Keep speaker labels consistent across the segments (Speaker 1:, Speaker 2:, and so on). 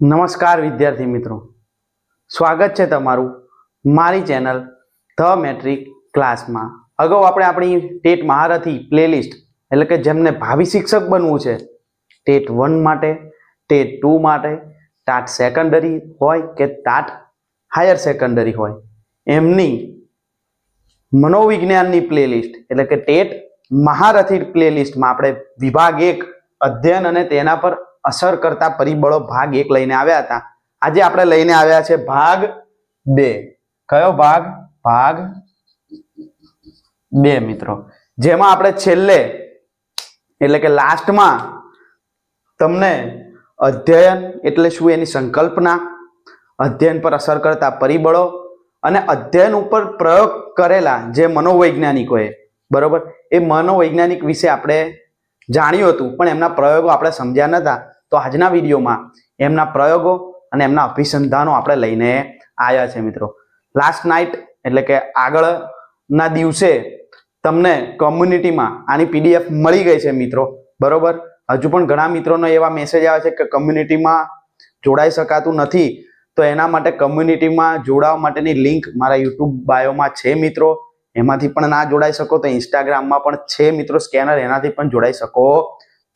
Speaker 1: નમસ્કાર વિદ્યાર્થી મિત્રો. સ્વાગત છે તમારું મારી ચેનલ ધ મેટ્રિક ક્લાસમાં. અગાઉ આપણે આપણી ટેટ મહારથી પ્લેલિસ્ટ, એટલે કે જેમને ભાવિ શિક્ષક બનવું છે, ટેટ વન માટે, ટેટ ટુ માટે, ટાટ સેકન્ડરી હોય કે ટાટ હાયર સેકન્ડરી હોય, એમની મનોવિજ્ઞાનની પ્લેલિસ્ટ, એટલે કે ટેટ મહારથી પ્લેલિસ્ટમાં આપણે વિભાગ એક, અધ્યયન અને તેના પર અસર કરતા પરિબળો ભાગ એક લઈને આવ્યા હતા. આજે આપણે લઈને આવ્યા છે ભાગ બે. કયો ભાગ? ભાગ બે, મિત્રો. જેમાં આપણે છેલ્લે, એટલે કે લાસ્ટમાં તમને અધ્યયન એટલે શું એની સંકલ્પના, અધ્યયન પર અસર કરતા પરિબળો અને અધ્યયન ઉપર પ્રયોગ કરેલા જે મનોવૈજ્ઞાનિકોએ, બરોબર? એ મનોવૈજ્ઞાનિક વિશે આપણે જાણ્યું હતું, પણ એમના પ્રયોગો આપણે સમજ્યા નતા. તો આજના વિડીયોમાં એમના પ્રયોગો અને એમના અભિસંધાનો આપણે લઈને આવ્યા છે મિત્રો. લાસ્ટ નાઇટ એટલે કે આગળના દિવસે તમને કમ્યુનિટીમાં આની પીડીએફ મળી ગઈ છે મિત્રો. બરોબર? હજુ પણ ઘણા મિત્રોનો એવા મેસેજ આવે છે કે કમ્યુનિટીમાં જોડાઈ શકાતું નથી. તો એના માટે કમ્યુનિટીમાં જોડાવા માટેની લિંક મારા યુટ્યુબ બાયોમાં છે મિત્રો. એમાંથી પણ ના જોડાઈ શકો તો ઇન્સ્ટાગ્રામમાં પણ છે મિત્રો. સ્કેનર એનાથી પણ જોડાઈ શકો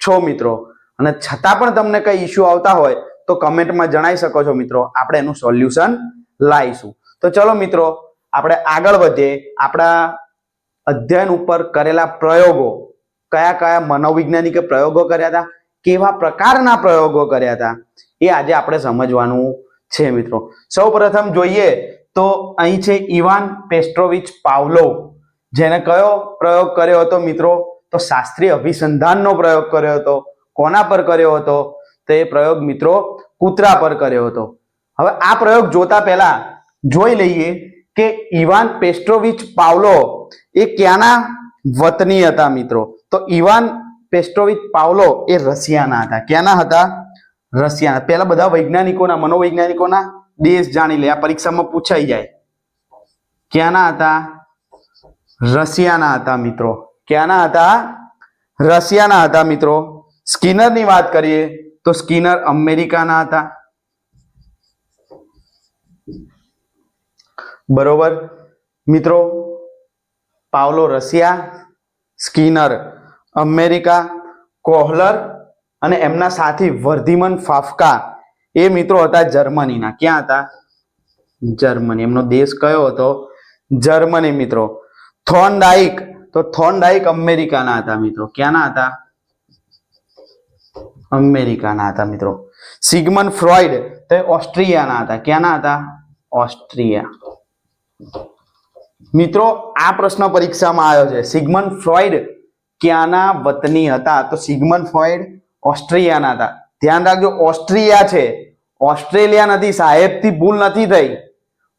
Speaker 1: છો મિત્રો. અને છતાં પણ તમને કઈ ઇસ્યુ આવતા હોય તો કમેન્ટમાં જણાવી શકો છો મિત્રો. આપણે એનું સોલ્યુશન લાવીશું તો ચલો મિત્રો, આપણે આગળ વધીએ. આપણા અધ્યયન ઉપર કરેલા પ્રયોગો, કયા કયા મનોવૈજ્ઞાનિકે પ્રયોગો કર્યા હતા, કેવા પ્રકારના પ્રયોગો કર્યા હતા, એ આજે આપણે સમજવાનું છે મિત્રો. સૌ પ્રથમ જોઈએ તો અહીં છે ઇવાન પેસ્ટ્રોવિચ પાવલો જેને કયો પ્રયોગ કર્યો હતો મિત્રો? તો શાસ્ત્રીય અભિસંધાનનો પ્રયોગ કર્યો હતો. કોના પર કર્યો હતો? તો એ પ્રયોગ મિત્રો કૂતરા પર કર્યો હતો. હવે આ પ્રયોગ જોતા પહેલા જોઈ લઈએ કે ઇવાન પેસ્ટ્રોવિચ પાવલો એ ક્યાંના વતની હતા મિત્રો? તો ઇવાન પેસ્ટ્રોવિચ પાવલો એ રશિયાના હતા. ક્યાંના હતા? રશિયાના. પહેલા બધા વૈજ્ઞાનિકોના, મનોવૈજ્ઞાનિકોના દેશ જાણી લે. આ પરીક્ષામાં પૂછાઈ જાય. ક્યાંના હતા? રશિયાના હતા મિત્રો. ક્યાંના હતા? રશિયાના હતા મિત્રો. સ્કિનરની વાત કરીએ તો સ્કિનર અમેરિકાના હતા. બરોબર? મિત્રો, Pavlov Russia, Skinner America, Kohler અને એમના સાથી વર્ધિમન ફાફકા. એ મિત્રો હતા જર્મનીના. ક્યાં હતા? જર્મની. એમનો દેશ કયો હતો? જર્મની, મિત્રો. થોર્નડાઇક તો થોર્નડાઇક અમેરિકાના હતા, મિત્રો. ક્યાંના હતા? અમેરિકાના હતા મિત્રો. સિગમન ફ્રોઈડ તે ઓસ્ટ્રિયાના હતા. ક્યાંના હતા? ઓસ્ટ્રિયા. મિત્રો, આ પ્રશ્ન પરીક્ષામાં આવ્યો છે. સિગમન ફ્રોઈડ ક્યાંના વતની હતા? તો સિગમન ફ્રોઈડ ઓસ્ટ્રિયાના હતા. ધ્યાન રાખજો, ઓસ્ટ્રિયા છે. ઓસ્ટ્રેલિયા નથી, સાહેબથી ભૂલ નથી થઈ.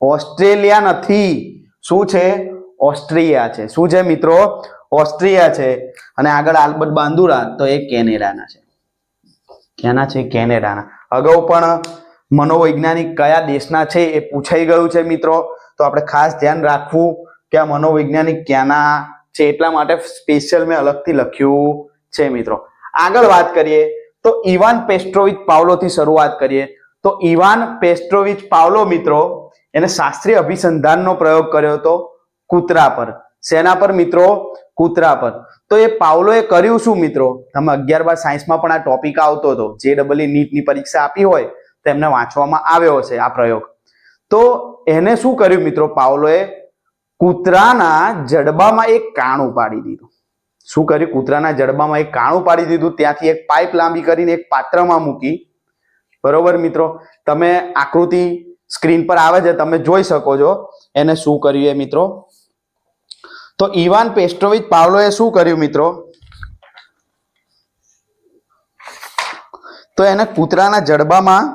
Speaker 1: ઓસ્ટ્રેલિયા નથી. શું છે? ઓસ્ટ્રિયા છે. શું છે મિત્રો? ઓસ્ટ્રિયા છે. અને આગળ આલ્બર્ટ બાંદુરા, તો એ કેનેડાના છે. ક્યાંના છે? કેનેડાના. અગાઉ પણ મનોવૈજ્ઞાનિક કયા દેશના છે એ પૂછાઈ ગયું છે મિત્રો. તો આપણે ખાસ ધ્યાન રાખવું કે આ મનોવૈજ્ઞાનિક ક્યાંના છે એટલા માટે સ્પેશિયલ મેં અલગથી લખ્યું છે મિત્રો. આગળ વાત કરીએ તો ઇવાન પેસ્ટ્રોવિચ પાવલોથી શરૂઆત કરીએ. તો ઇવાન પેસ્ટ્રોવિચ પાવલો મિત્રો, એને શાસ્ત્રીય અભિસંધાનનો પ્રયોગ કર્યો હતો કૂતરા પર. શેના પર મિત્રો? કૂતરા પર. તો એ પાવલોએ કર્યું શું મિત્રો? તમે અગિયાર બાર સાયન્સમાં પણ આ ટોપિક આવતો હતો. જે ડબલ નીટની પરીક્ષા આપી હોય તો એમને વાંચવામાં આવ્યો છે આ પ્રયોગ. તો એને શું કર્યું મિત્રો? પાવલોએ કૂતરાના જડબામાં એક કાણું પાડી દીધું. શું કર્યું? કૂતરાના જડબામાં એક કાણું પાડી દીધું. ત્યાંથી એક પાઇપ લાંબી કરીને એક પાત્રમાં મૂકી. બરોબર મિત્રો? તમે આકૃતિ સ્ક્રીન પર આવે છે. તમે જોઈ શકો છો. એને શું કર્યું એ મિત્રો? તો ઇવાન પેસ્ટ્રોવિચ પાવલોએ શું કર્યું મિત્રો? તો એને કૂતરાના જડબામાં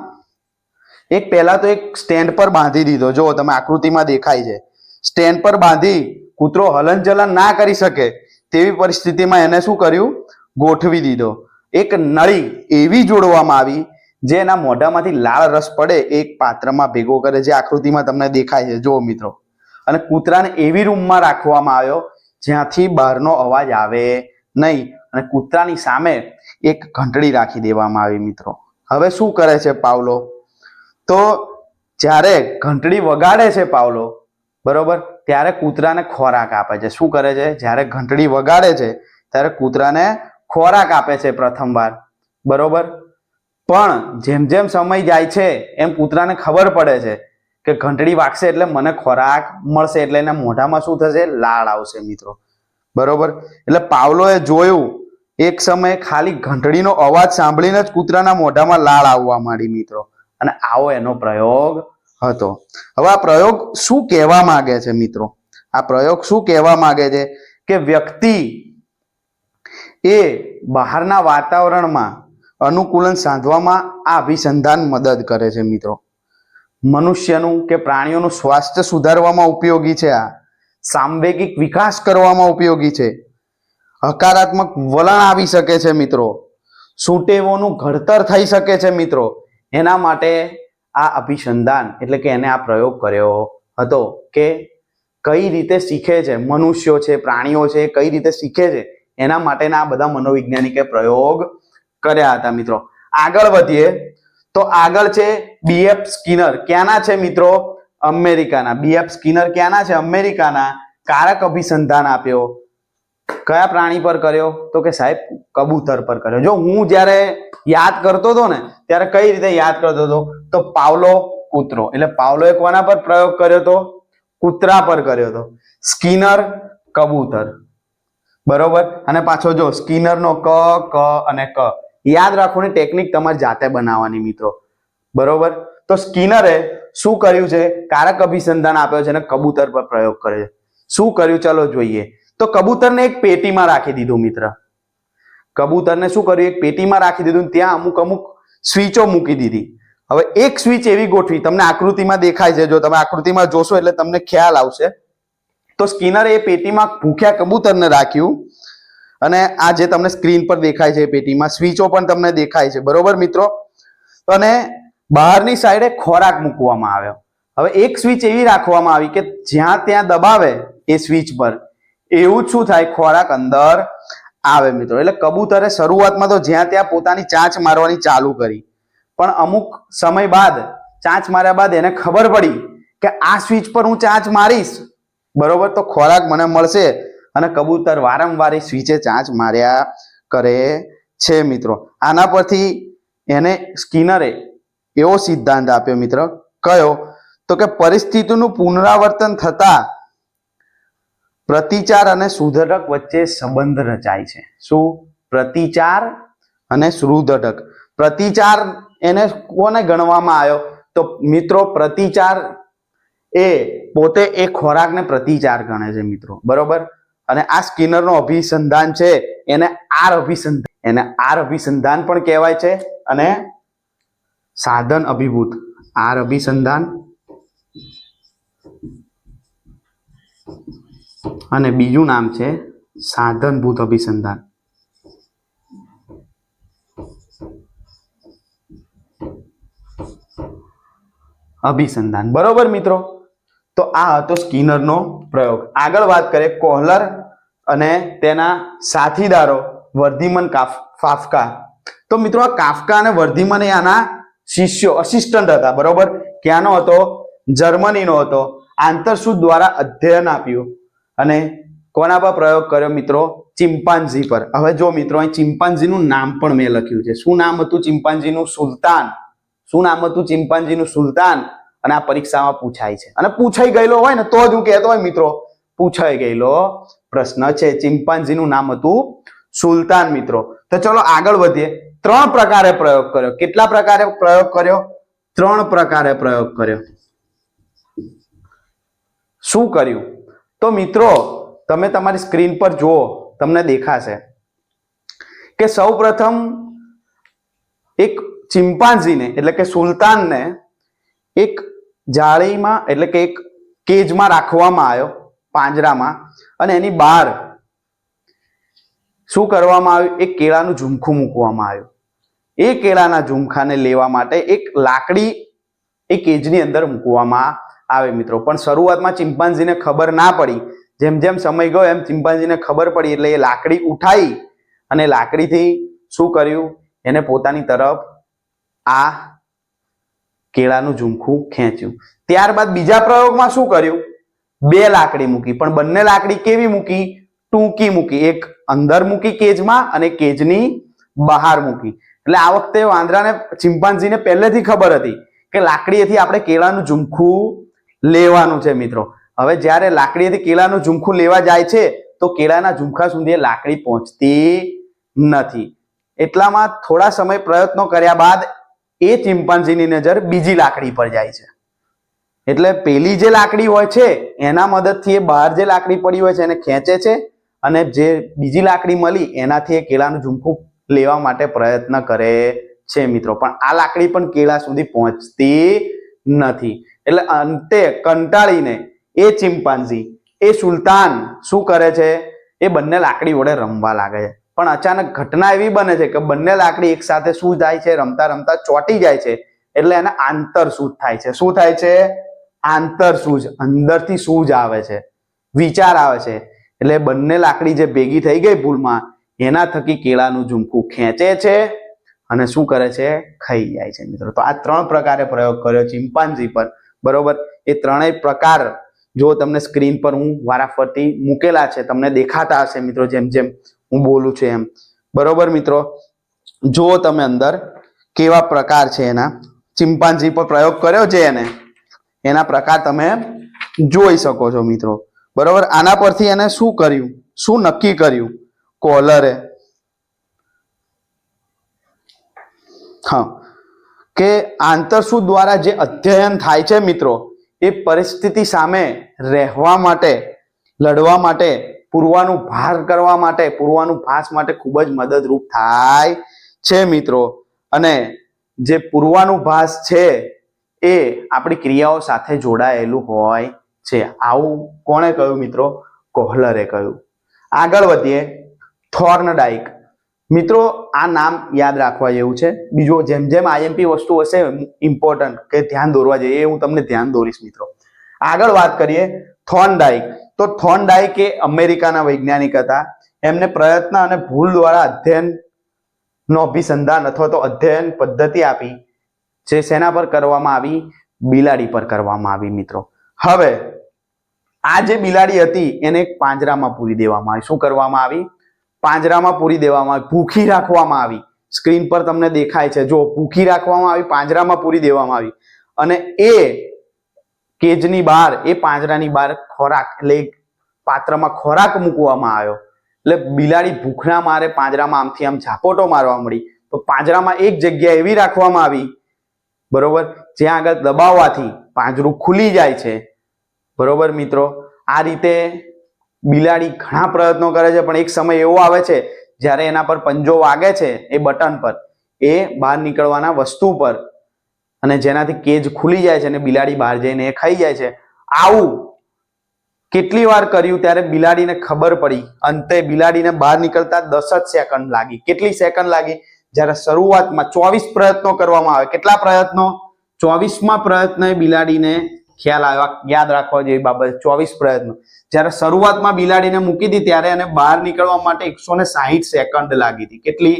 Speaker 1: એક પહેલા તો એક સ્ટેન્ડ પર બાંધી દીધો. જો તમે આકૃતિમાં દેખાય છે. સ્ટેન્ડ પર બાંધી કૂતરો હલનચલન ના કરી શકે તેવી પરિસ્થિતિમાં એને શું કર્યું? ગોઠવી દીધો. એક નળી એવી જોડવામાં આવી જે એના મોઢામાંથી લાળ રસ પડે એક પાત્રમાં ભેગો કરે, જે આકૃતિમાં તમને દેખાય છે. જો મિત્રો. અને કૂતરાને એવી રૂમમાં રાખવામાં આવ્યો જ્યાંથી બહારનો અવાજ આવે નહીં અને કૂતરાની સામે એક ઘંટડી રાખી દેવામાં આવી મિત્રો. હવે શું કરે છે પાવલો? તો જ્યારે ઘંટડી વગાડે છે પાવલો, બરોબર, ત્યારે કૂતરાને ખોરાક આપે છે. શું કરે છે? જ્યારે ઘંટડી વગાડે છે, ત્યારે કૂતરાને ખોરાક આપે છે પ્રથમવાર. બરોબર? પણ જેમ જેમ સમય જાય છે, એમ કૂતરાને ખબર પડે છે કે ઘંટડી વાગશે એટલે મને ખોરાક મળશે એટલે એના મોઢામાં શું થશે? લાળ આવશે મિત્રો. બરોબર? એટલે પાવલોએ જોયું, એક સમયે ખાલી ઘંટડીનો અવાજ સાંભળીને જ કૂતરાના મોઢામાં લાળ આવવા માંડી મિત્રો. અને આવો એનો પ્રયોગ હતો. હવે આ પ્રયોગ શું કહેવા માંગે છે મિત્રો? આ પ્રયોગ શું કહેવા માંગે છે? કે વ્યક્તિ એ બહારના વાતાવરણમાં અનુકૂલન સાધવામાં આ અભિસંધાન મદદ કરે છે મિત્રો. મનુષ્યનું કે પ્રાણીઓનું સ્વાસ્થ્ય સુધારવામાં ઉપયોગી છે આ. સાંવેગિક વિકાસ કરવામાં ઉપયોગી છે. હકારાત્મક વલણ આવી શકે છે મિત્રો. સુટેવોનું ઘડતર થઈ શકે છે મિત્રો. એના માટે આ અભિસંધાન એટલે કે એને આ પ્રયોગ કર્યો હતો કે કઈ રીતે શીખે છે મનુષ્યો છે, પ્રાણીઓ છે, કઈ રીતે શીખે છે એના માટેના આ બધા મનોવૈજ્ઞાનિકે પ્રયોગ કર્યા હતા મિત્રો. આગળ વધીએ તો આગળ છે બીએફ સ્કિનર ક્યાંના છે મિત્રો? અમેરિકાના. બીએફ સ્કિનર ક્યાંના છે? અમેરિકાના. કારક અભિસંધાન આપ્યો. કયા પ્રાણી પર કર્યો? તો કે સાહેબ, કબૂતર પર કર્યો. જો હું જ્યારે યાદ કરતો હતો ને, ત્યારે કઈ રીતે યાદ કરતો હતો? તો પાવલો કૂતરો. એટલે પાવલોએ કોના પર પ્રયોગ કર્યો હતો? કૂતરા પર કર્યો હતો. સ્કિનર કબૂતર. બરોબર? અને પાછો જો સ્કિનરનો ક ક અને ક. યાદ રાખવાની ટેકનિક તમારે જાતે બનાવવાની, મિત્રો. બરોબર? તો સ્કિનરે શું કર્યું છે? કારક અભિસંધાન આપ્યો છે અને કબૂતર પર પ્રયોગ કર્યો છે. શું કર્યું? ચલો જોઈએ. તો કબૂતરને એક પેટીમાં રાખી દીધું, મિત્ર. કબૂતરને શું કર્યું? એક પેટીમાં રાખી દીધું ત્યાં અમુક અમુક સ્વિચો મૂકી દીધી. હવે એક સ્વિચ એવી ગોઠવી, તમને આકૃતિમાં દેખાય છે. જો તમે આકૃતિમાં જોશો એટલે તમને ખ્યાલ આવશે. તો સ્કિનરે એ પેટીમાં ભૂખ્યા કબૂતરને રાખ્યું અને આ જે તમને સ્ક્રીન પર દેખાય છે પેટીમાં સ્વિચો પણ તમને દેખાય છે. બરોબર, મિત્રો? અને બહારની સાઈડે ખોરાક મૂકવામાં આવ્યો. હવે એક સ્વિચ એવી રાખવામાં આવી કે જ્યાં ત્યાં દબાવે એ સ્વિચ પર. એવું શું થાય? ખોરાક અંદર આવે મિત્રો. એટલે કબૂતરે શરૂઆતમાં તો જ્યાં ત્યાં પોતાની ચાંચ મારવાની ચાલુ કરી. પણ અમુક સમય બાદ, ચાંચ માર્યા બાદ એને ખબર પડી કે આ સ્વિચ પર હું ચાંચ મારીશ. બરોબર? તો ખોરાક મને મળશે અને કબૂતર વારંવાર એ સ્વિચે ચાંચ માર્યા કરે છે મિત્રો. આના પરથી એને સ્કિનરે એવો સિદ્ધાંત આપ્યો મિત્ર. કયો? તો કે પરિસ્થિતિનું પુનરાવર્તન થતા પ્રતિચાર અને સુધરક વચ્ચે સંબંધ રચાય છે. શું? પ્રતિચાર અને સુધરક પ્રતિચાર એને કોને ગણવામાં આવ્યો? તો મિત્રો, પ્રતિચાર એ પોતે એ ખોરાકને પ્રતિચાર ગણે છે મિત્રો. બરોબર? અને આ સ્કિનરનો અભિસંધાન છે. એને આર અભિસંધાન, એને આર અભિસંધાન પણ કહેવાય છે અને સાધન અભિભૂત. આર અભિસંધાન અને બીજું નામ છે સાધનભૂત અભિસંધાન. અભિસંધાન. બરોબર મિત્રો? તો આ હતો સ્કિનરનો પ્રયોગ. આગળ વાત કરીએ કોહલર અને તેના સાથીદારો વર્ધિમન કાફ, ફાફકા. તો મિત્રો આ કાફકા અને વર્ધિમન એ આના શિષ્યો અસિસ્ટન્ટ હતા, બરોબર? ક્યાંનો હતો? જર્મનીનો હતો. આંતરસૂદ દ્વારા અધ્યયન આપ્યું. અને કોના પર પ્રયોગ કર્યો મિત્રો? ચિમ્પાન્ઝી પર. હવે જો મિત્રો, અહીં ચિમ્પાન્ઝીનું નામ પણ મેં લખ્યું છે. શું નામ હતું ચિમ્પાન્ઝીનું સુલતાન. શું નામ હતું ચિમ્પાન્ઝીનું સુલતાન. અને આ પરીક્ષામાં પૂછાય છે. અને પૂછાઈ ગયેલો હોય ને, તો જ હું કહેતો હોય મિત્રો. પૂછાઈ ગયેલો પ્રશ્ન છે. ચિમ્પાન્ઝીનું નામ હતું સુલતાન મિત્રો. તો ચલો આગળ વધીએ. ત્રણ પ્રકારે પ્રયોગ કર્યો. કેટલા પ્રકારે પ્રયોગ કર્યો? ત્રણ પ્રકારે પ્રયોગ કર્યો. શું કર્યું? તો મિત્રો, તમે તમારી સ્ક્રીન પર જુઓ, તમને દેખાશે કે સૌ પ્રથમ એક ચિમ્પાન્ઝીને એટલે કે સુલતાનને એક જાળીમાં, એટલે કે એક કેજમાં રાખવામાં આવ્યો પાંજરામાં અને એની બહાર શું કરવામાં આવ્યું? એક કેળાનું ઝુમખું મૂકવામાં આવ્યું. એ કેળાના ઝુમખાને લેવા માટે એક લાકડી એ કેજની અંદર મૂકવામાં આવે મિત્રો. પણ શરૂઆતમાં ચિંપાંઝીને ખબર ના પડી. જેમ જેમ સમય ગયો એમ ચિંપાંઝીને ખબર પડી એટલે એ લાકડી ઉઠાઈ અને લાકડીથી શું કર્યું? એને પોતાની તરફ આ કેળાનું ઝુમખું ખેંચ્યું. ત્યારબાદ બીજા પ્રયોગમાં શું કર્યું? બે લાકડી મૂકી. પણ બંને લાકડી કેવી મૂકી? ટૂંકી મૂકી. એક અંદર મૂકી કેજમાં અને કેજની બહાર મૂકી. એટલે આ વખતે વાંદરાને, ચિંપાંજીને પહેલેથી ખબર હતી કે લાકડીએથી આપણે કેળાનું ઝુમખું લેવાનું છે મિત્રો. હવે જ્યારે લાકડીએથી કેળાનું ઝુમખું લેવા જાય છે, તો કેળાના ઝુમખા સુધી લાકડી પહોંચતી નથી. એટલામાં થોડા સમય પ્રયત્નો કર્યા બાદ એ ચિંપાંજીની નજર બીજી લાકડી પર જાય છે. એટલે પેલી જે લાકડી હોય છે, એના મદદથી એ બહાર જે લાકડી પડી હોય છે, એને ખેંચે છે અને જે બીજી લાકડી મળી, એનાથી એ કેળાનું ઝુમખું લેવા માટે પ્રયત્ન કરે છે મિત્રો. પણ આ લાકડી પણ કેળા સુધી પહોંચતી નથી. એટલે અંતે કંટાળીને એ ચિમ્પાન્ઝી એ સુલતાન શું કરે છે? એ બંને લાકડી વડે રમવા લાગે છે. પણ અચાનક ઘટના એવી બને છે કે બંને લાકડી એકસાથે શું જાય છે? રમતા રમતા ચોંટી જાય છે. એટલે એને આંતર સૂજ થાય છે. શું થાય છે? આંતર સૂજ અંદરથી સૂજ આવે છે. વિચાર આવે છે. એટલે બંને લાકડી જે ભેગી થઈ ગઈ ભૂલમાં, એના થકી કેળાનું ઝુમકું ખેંચે છે અને શું કરે છે? ખાઈ જાય છે મિત્રો. તો આ ત્રણ પ્રકારે પ્રયોગ કર્યો ચિમ્પાન્ઝી પર. બરોબર? એ ત્રણેય પ્રકાર જો તમને સ્ક્રીન પર હું વારાફરતી મૂકેલા છે, તમને દેખાતા હશે મિત્રો જેમ જેમ હું બોલું છું એમ. બરોબર મિત્રો? જો તમે અંદર કેવા પ્રકાર છે એના ચિમ્પાન્ઝી પર પ્રયોગ કર્યો છે એને, એના પ્રકાર તમે જોઈ શકો છો મિત્રો. બરોબર? આના પરથી એને શું કર્યું? શું નક્કી કર્યું? કોલરે. હા. કે આંતરસૂદ દ્વારા જે અધ્યયન થાય છે મિત્રો, એ પરિસ્થિતિ સામે રહેવા માટે, લડવા માટે, પૂર્વાનું ભાર કરવા માટે, પૂર્વાનું ભાસ માટે ખૂબ જ મદદરૂપ થાય છે મિત્રો. અને જે પૂર્વાનું ભાસ છે, એ આપણી ક્રિયાઓ સાથે જોડાયેલું હોય છે. આવું કોણે કહ્યું મિત્રો? કોહલરે કહ્યું. આગળ વધીએ. Thorndike. મિત્રો, આ નામ યાદ રાખવા જેવું છે. બીજું જેમ જેમ આઈએમપી વસ્તુ હશે ઇમ્પોર્ટન્ટ કે ધ્યાન દોરવા જોઈએ. એ હું તમને ધ્યાન દોરીશ મિત્રો. આગળ વાત કરીએ થોર્ન ડાઇક. તો થોર્ન ડાઇક એ અમેરિકાના વૈજ્ઞાનિક હતા. એમને પ્રયત્ન અને ભૂલ દ્વારા અધ્યયન નો અભિસંધાન અથવા તો અધ્યયન પદ્ધતિ આપી, જે શેના પર કરવામાં આવી, બિલાડી પર કરવામાં આવી મિત્રો. હવે આ જે બિલાડી હતી એને એક પાંજરામાં પૂરી દેવામાં આવી. શું કરવામાં આવી? પાંજરામાં પૂરી દેવામાં આવી. ભૂખી રાખવામાં આવી. સ્ક્રીન પર તમને દેખાય છે. જો ભૂખી રાખવામાં આવી, પાંજરામાં પૂરી દેવામાં આવી. અને એ કેજની બહાર, એ પાંજરાની બહાર ખોરાક, એટલે પાત્રમાં ખોરાક મૂકવામાં આવ્યો. એટલે બિલાડી ભૂખના મારે પાંજરામાં આમથી આમ ઝાપોટો મારવા મળી. તો પાંજરામાં એક જગ્યા એવી રાખવામાં આવી. બરોબર? જ્યાં આગળ દબાવવાથી પાંજરું ખુલી જાય છે. બરોબર મિત્રો? આ રીતે બિલાડી ઘણા પ્રયત્નો કરે છે, પણ એક સમય એવો આવે છે, જ્યારે એના પર પંજો વાગે છે, એ બટન પર. એ બહાર નીકળવાના વસ્તુ પર. અને જેનાથી કેજ ખુલી જાય છે અને બિલાડી બહાર જઈને એ ખાઈ જાય છે. આવું કેટલી વાર કર્યું ત્યારે બિલાડીને ખબર પડી. અંતે બિલાડીને બહાર નીકળતા દસ જ સેકન્ડ લાગી. કેટલી સેકન્ડ લાગી? જ્યારે શરૂઆતમાં ચોવીસ પ્રયત્નો કરવામાં આવે. કેટલા પ્રયત્નો? ચોવીસમાં પ્રયત્ન બિલાડીને ખ્યાલ આવ્યા યાદ રાખવા જેવી બાબત, ચોવીસ પ્રયત્નો. જ્યારે શરૂઆતમાં બિલાડીને મૂકી હતી ત્યારે એને બહાર નીકળવા માટે એકસો ને સાહીઠ સેકન્ડ લાગી હતી. કેટલી?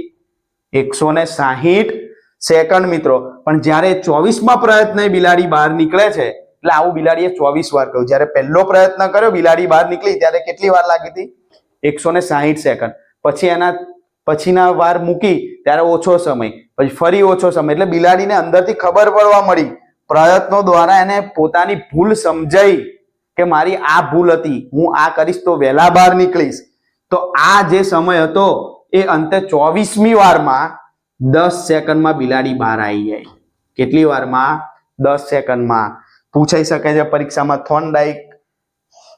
Speaker 1: એકસો ને સાહીઠ સેકન્ડ, મિત્રો. પણ જ્યારે ચોવીસમાં પ્રયત્ન બિલાડી બહાર નીકળે છે, એટલે આવું બિલાડીએ ચોવીસ વાર કહ્યું. જ્યારે પહેલો પ્રયત્ન કર્યો, બિલાડી બહાર નીકળી, ત્યારે કેટલી વાર લાગી હતી? એકસો ને સાહીઠ સેકન્ડ. પછી એના, પછીના વાર મૂકી, ત્યારે ઓછો સમય. પછી ફરી ઓછો સમય. એટલે બિલાડીને અંદરથી ખબર પડવા મળી પ્રયત્નો દ્વારા એને પોતાની ભૂલ સમજાઈ કે મારી આ ભૂલ હતી, હું આ કરીશ તો વહેલા બહાર નીકળીશ. તો આ જે સમય હતો, એ અંતે ચોવીસમી વારમાં દસ સેકન્ડમાં બિલાડી બહાર આવી જાય કેટલી વારમાં? દસ સેકન્ડમાં. પૂછાઈ શકે છે પરીક્ષામાં થોનડાઈક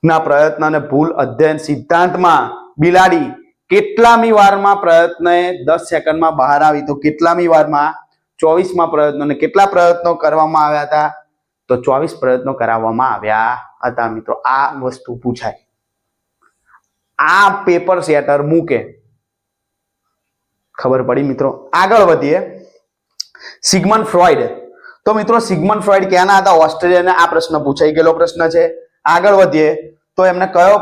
Speaker 1: ના પ્રયત્ન અને ભૂલ અધ્યયન સિદ્ધાંતમાં બિલાડી કેટલામી વારમાં પ્રયત્ન દસ સેકન્ડમાં બહાર આવી? તો કેટલામી વારમાં? ચોવીસમાં પ્રયત્નો અને કેટલા પ્રયત્નો કરવામાં આવ્યા હતા? તો ચોવીસ પ્રયત્નો કરાવવામાં આવ્યા હતા મિત્રો. આ વસ્તુ પૂછાય. આ પેપર સેટર મૂકે. ખબર પડી મિત્રો? આગળ વધીએ. સિગમન ફ્રોઈડ તો મિત્રો, સિગમન ફ્રોઈડ ક્યાંના હતા? ઓસ્ટ્રેલિયાના. આ પ્રશ્ન પૂછાઈ ગયેલો પ્રશ્ન છે. આગળ વધીએ. તો એમને કયો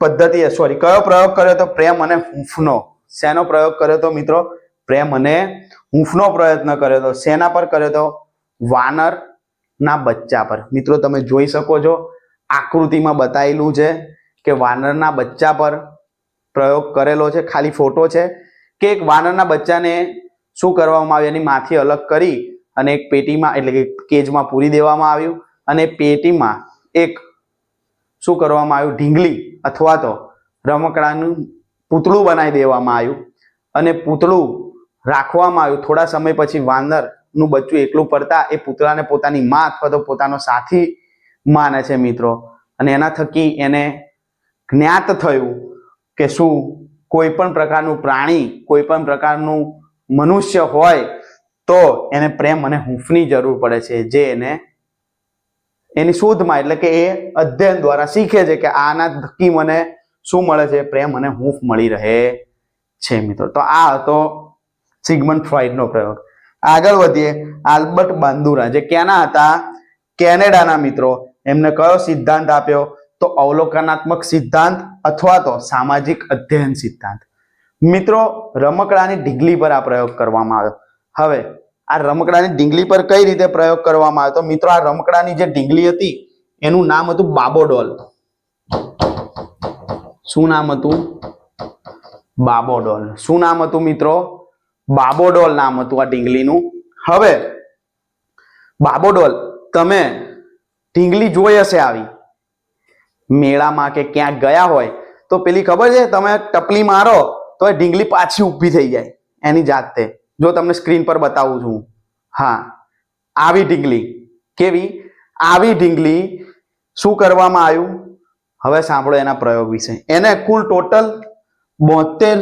Speaker 1: પદ્ધતિ સોરી કયો પ્રયોગ કર્યો તો પ્રેમ અને હૂંફનો. શેનો પ્રયોગ કર્યો તો મિત્રો? પ્રેમ અને હૂંફનો પ્રયત્ન કર્યો તો, શેના પર કર્યો તો? વાનરના બચ્ચા પર. મિત્રો, તમે જોઈ શકો છો, આકૃતિમાં બતાવેલું છે કે વાનરના બચ્ચા પર પ્રયોગ કરેલો છે. ખાલી ફોટો છે કે એક વાનરના બચ્ચાને શું કરવામાં આવ્યું? એની માથી અલગ કરી અને એક પેટીમાં, એટલે કે કેજમાં પૂરી દેવામાં આવ્યું અને પેટીમાં એક શું કરવામાં આવ્યું? ઢીંગલી અથવા તો રમકડાનું પૂતળું બનાવી દેવામાં આવ્યું અને પૂતળું રાખવામાં આવ્યું. થોડા સમય પછી વાનરનું બચ્ચું એકલું પડતા એ પૂતળાને પોતાની માં અથવા તો પોતાનો સાથી માને છે મિત્રો. અને એના થકી એને જ્ઞાત થયું કે શું કોઈ પણ પ્રકારનું પ્રાણી, કોઈ પણ પ્રકારનું મનુષ્ય હોય તો એને પ્રેમ અને હૂંફની જરૂર પડે છે, જે એને એની શોધમાં, એટલે કે એ અધ્યયન દ્વારા શીખે છે કે આના થકી મને શું મળે છે, પ્રેમ અને હૂંફ મળી રહે છે મિત્રો. તો આ હતો સિગમન્ડ ફ્રોઈડનો પ્રયોગ. આગળ વધીએ આલ્બર્ટ બાંદુરા, જે ક્યાંના હતા? કેનેડાના મિત્રો. એમને કયો સિદ્ધાંત આપ્યો? તો અવલોકનાત્મક સિદ્ધાંત અથવા તો સામાજિક અધ્યયન સિદ્ધાંત. મિત્રો, રમકડાની ઢીંગલી પર આ પ્રયોગ કરવામાં આવ્યો. હવે, આ રમકડાની ઢીંગલી પર કઈ રીતે પ્રયોગ કરવામાં આવ્યો? તો મિત્રો, આ રમકડાની જે ઢીંગલી હતી, એનું નામ હતું બાબોડોલ. શું નામ હતું? બાબોડોલ. શું નામ હતું મિત્રો? બાબોડોલ નામ હતું આ ઢીંગલીનું. હવે, બાબોડોલ, તમે ઢીંગલી જોઈ હશે આવી. મેળામાં કે ક્યાંક ગયા હોય, તો પેલી ખબર છે, તમે ટપલી મારો, તો એ ઢીંગલી પાછી ઊભી થઈ જાય, એની જાતે. જો તમને સ્ક્રીન પર બતાવું છું. હા, આવી ઢીંગલી. કેવી? આવી ઢીંગલી શું કરવામાં આવ્યું? હવે સાંભળો એના પ્રયોગ વિશે. એને કુલ ટોટલ બોતેર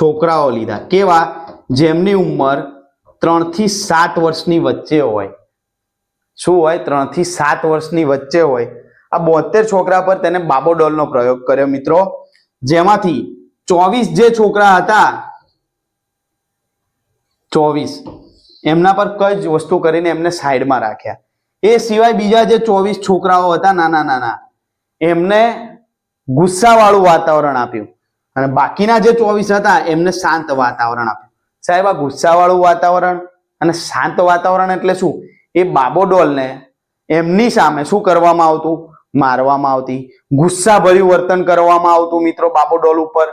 Speaker 1: છોકરાઓ લીધા. કેવા? જેમની ઉંમર ત્રણથી સાત વર્ષની વચ્ચે હોય. શું હોય? ત્રણથી સાત વર્ષની વચ્ચે હોય. આ બોતેર છોકરા પર તેને બાબોડોલનો પ્રયોગ કર્યો, મિત્રો. જેમાંથી ચોવીસ જે છોકરા હતા, ચોવીસ. એમના પર કઈ જ વસ્તુ કરીને એમને સાઈડમાં રાખ્યા. એ સિવાય બીજા જે ચોવીસ છોકરાઓ હતા, નાના નાના, એમને ગુસ્સાવાળું વાતાવરણ આપ્યું. અને બાકીના જે ચોવીસ હતા, એમને શાંત વાતાવરણ આપ્યું. સાહેબ, આ ગુસ્સાવાળું વાતાવરણ અને શાંત વાતાવરણ એટલે શું? એ બાબોડોલને એમની સામે શું કરવામાં આવતું? મારવામાં આવતી. ગુસ્સાભર્યું વર્તન કરવામાં આવતું મિત્રો બાબોડોલ ઉપર.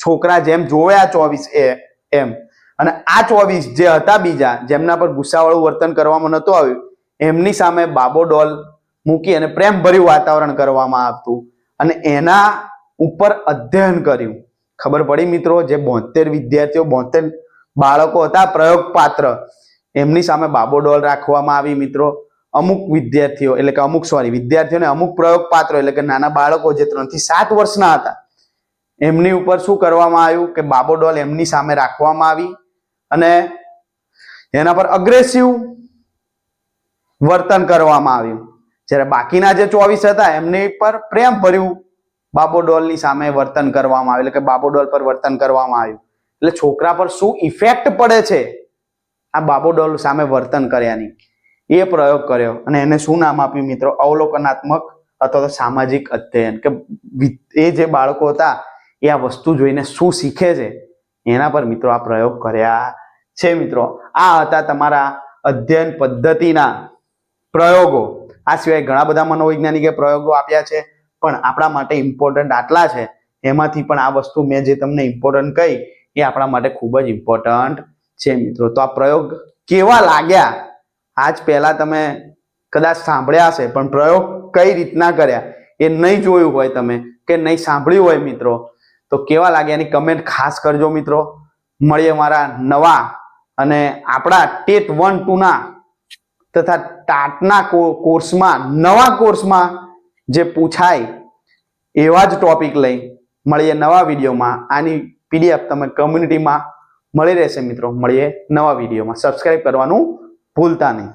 Speaker 1: છોકરા જેમ જોવે આ ચોવીસ એ, એમ. અને આ ચોવીસ જે હતા બીજા, જેમના પર ગુસ્સાવાળું વર્તન કરવામાં નહોતું આવ્યું, એમની સામે બાબોડોલ મૂકી અને પ્રેમભર્યું વાતાવરણ કરવામાં આવતું. અને એના ઉપર અધ્યયન કર્યું. ખબર પડી મિત્રો? જે બોતેર વિદ્યાર્થીઓ બોતેર બાળકો હતા પ્રયોગ પાત્ર એમની સામે બાબોડોલ રાખવામાં આવી મિત્રો. અમુક વિદ્યાર્થીઓ, એટલે કે અમુક સોરી વિદ્યાર્થીઓને અમુક પ્રયોગ પાત્રો એટલે કે નાના બાળકો જે ત્રણથી સાત વર્ષના હતા, એમની ઉપર શું કરવામાં આવ્યું કે બાબોડોલ એમની સામે રાખવામાં આવી અને એના પર અગ્રેસિવ વર્તન કરવામાં આવ્યું. જ્યારે બાકીના જે ચોવીસ હતા, એમની પર પ્રેમ ભર્યું. બાબોડોલની સામે વર્તન કરવામાં આવ્યું, એટલે કે બાબોડોલ પર વર્તન કરવામાં આવ્યું. એટલે છોકરા પર શું ઇફેક્ટ પડે છે? આ બાબોડોલ સામે વર્તન કર્યાની. એ પ્રયોગ કર્યો અને એને શું નામ આપ્યું મિત્રો? અવલોકનાત્મક અથવા તો સામાજિક અધ્યયન. કે એ જે બાળકો હતા, એ આ વસ્તુ જોઈને શું શીખે છે? એના પર મિત્રો આ પ્રયોગ કર્યા છે મિત્રો. આ હતા તમારા અધ્યયન પદ્ધતિના પ્રયોગો. આ સિવાય ઘણા બધા મનોવૈજ્ઞાનિકે પ્રયોગો આપ્યા છે. પણ આપણા માટે ઇમ્પોર્ટન્ટ આટલા છે, એમાંથી પણ આ વસ્તુ મેં જે તમને ઇમ્પોર્ટન્ટ કહી, એ આપણા માટે ખૂબ જ ઇમ્પોર્ટન્ટ છે મિત્રો. તો આ પ્રયોગ કેવા લાગ્યા? આજ પહેલાં તમે કદાચ સાંભળ્યા હશે, પણ પ્રયોગ કઈ રીતના કર્યા? એ નહીં જોયું હોય તમે, કે નહીં સાંભળ્યું હોય મિત્રો, તો કેવા લાગ્યા? એની કમેન્ટ ખાસ કરજો મિત્રો. મળીએ મારા નવા અને આપણા ટેટ વન ટુના તથા ટાટના કોર્સમાં, નવા કોર્સમાં જે પૂછાય એવા જ ટોપિક લઈ મળીએ નવા વિડીયોમાં આની પીડીએફ તમે કમ્યુનિટીમાં મળી રહેશે મિત્રો. મળીએ નવા વિડીયોમાં સબસ્ક્રાઇબ કરવાનું ભૂલતા નહીં.